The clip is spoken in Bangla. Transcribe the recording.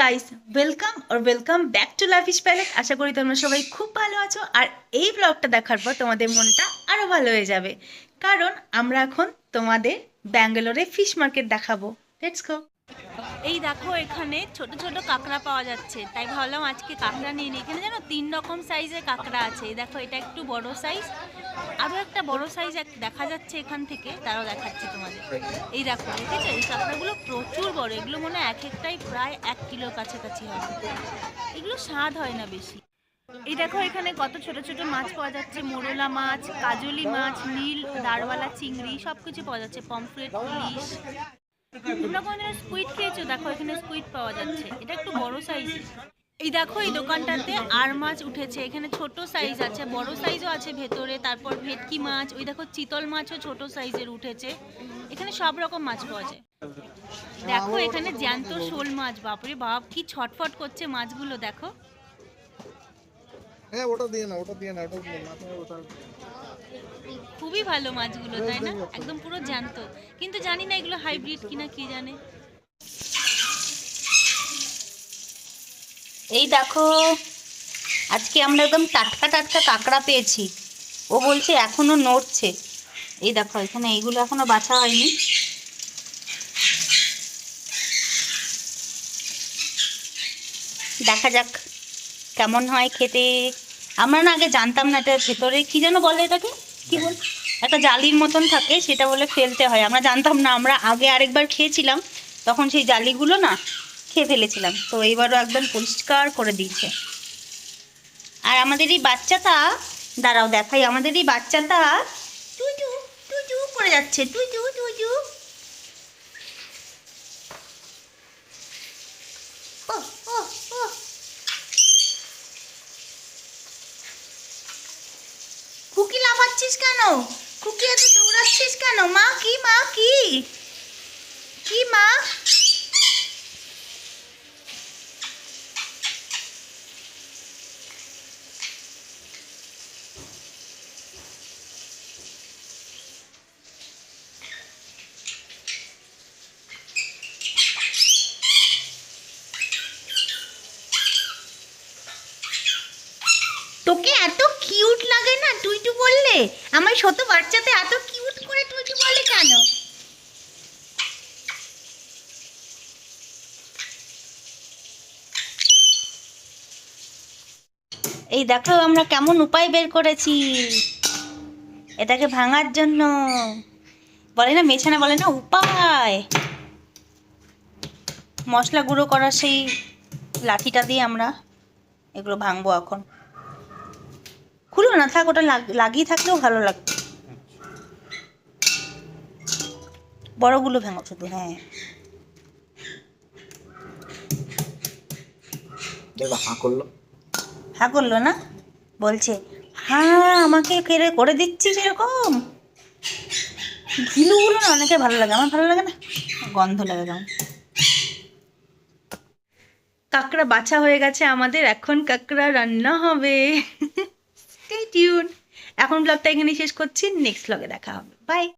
Guys welcome R welcome back to lavish palette আশা করি তোমরা সবাই খুব ভালো আছো। আর এই ব্লগটা দেখার পর তোমাদের মনটা আরও ভালো হয়ে যাবে। কারণ আমরা এখন তোমাদের ব্যাঙ্গালোরে ফিশ মার্কেট দেখাবো। লেটস গো এই দেখো এখানে ছোট ছোট কাঁকড়া পাওয়া যাচ্ছে। তাই ভাবলাম আজকে কাঁকড়া নিয়ে নিই। এখানে জানো তিন রকম সাইজের কাঁকড়া আছে। এই দেখো, এটা একটু বড় সাইজ আরও একটা বড় সাইজ দেখা যাচ্ছে এখান থেকে। তারও দেখাচ্ছি তোমাদের। এই দেখো, দেখেছ? এই কাঁকড়াগুলো প্রচুর বড়। এগুলো মনে হয় এক একটাই প্রায় এক কিলোর কাছাকাছি হবে। এগুলো স্বাদ হয় না বেশি। এই দেখো, এখানে কত ছোট ছোট মাছ পাওয়া যাচ্ছে। মোরলা মাছ, কাজলি মাছ, নীল, দারওয়ালা, চিংড়ি সব কিছু পাওয়া যাচ্ছে। পমফ্রেট, ইলিশ। তোমরা কোনদিন স্কুইড খেয়েছো? দেখো, এখানে স্কুইড পাওয়া যাচ্ছে। এটা একটু বড় সাইজ এই দেখো, এই দোকানটাতে আর মাছ উঠেছে। এখানে ছোট সাইজ আছে, বড় সাইজও আছে ভেতরে। তারপর ভেটকি মাছ, ওই দেখো, চিতল মাছও ছোট সাইজের উঠেছে। এখানে সব রকম মাছ পাওয়া যায়। দেখো, এখানে জ্যান্ত শোল মাছ, বাপরে বাপ, কি ছটফট করছে মাছগুলো, দেখো। হ্যাঁ ওটা দিয়ে না ওটা দিয়ে না ওটা দিয়ে না খুবই ভালো মাছগুলো, তাই না? একদম পুরো জ্যান্ত। কিন্তু জানি না এগুলো হাইব্রিড কিনা কি জানে। এই দেখো, আজকে আমরা একদম টাটকা টাটকা কাঁকড়া পেয়েছি। ও বলছে এখনও নড়ছে। এই দেখো, এখানে এইগুলো এখনও বাছা হয়নি। দেখা যাক কেমন হয় খেতে। আমরা না আগে জানতাম না এটার ভেতরে, কি যেন বলে এটাকে? কি বল? একটা জালির মতন থাকে, সেটা বলে ফেলতে হয়। আমরা জানতাম না, আমরা আগে আরেকবার খেয়েছিলাম, তখন সেই জালিগুলো না খেয়ে ফেলেছিলাম। তো এইবারও একদম পরিষ্কার করে দিয়েছে। আর আমাদের এই বাচ্চাটা, দাঁড়াও দেখাই, আমাদের এই বাচ্চাটা টুটু টুটু করে যাচ্ছে টুটু টুটু ও ও ও খুকি কেন? খুকি এত দৌড়াচ্ছিস কেন? মা কি মা কি মা তোকে এত কিউট লাগে না টুইটু বললে। আমার ছোট বাচ্চাতে এত কিউট করে টুইটু বলে কেন? এই দেখো আমরা কেমন উপায় বের করেছি। এটাকে ভাঙার জন্য। বলে না, মেছানা বলে না, উপায়। মশলা গুঁড়ো করার সেই লাঠিটা দিয়ে আমরা এগুলো ভাঙবো এখন। খুলো না থাক ওটা লাগিয়ে থাকলেও ভালো লাগবে বড়গুলো ভেঙো শুধু হ্যাঁ। হাঁ করল। করল না? বলছে হ্যাঁ আমাকে কেড়ে করে দিচ্ছিস এরকম গিলুগুলো না অনেকের ভালো লাগে আমার ভালো লাগে না? গন্ধ লাগে কেমন? কাঁকড়া বাছা হয়ে গেছে আমাদের এখন কাঁকড়া রান্না হবে। স্টে টিউন এখন ব্লগটা এখানে শেষ করছি। নেক্সট ব্লগে দেখা হবে। বাই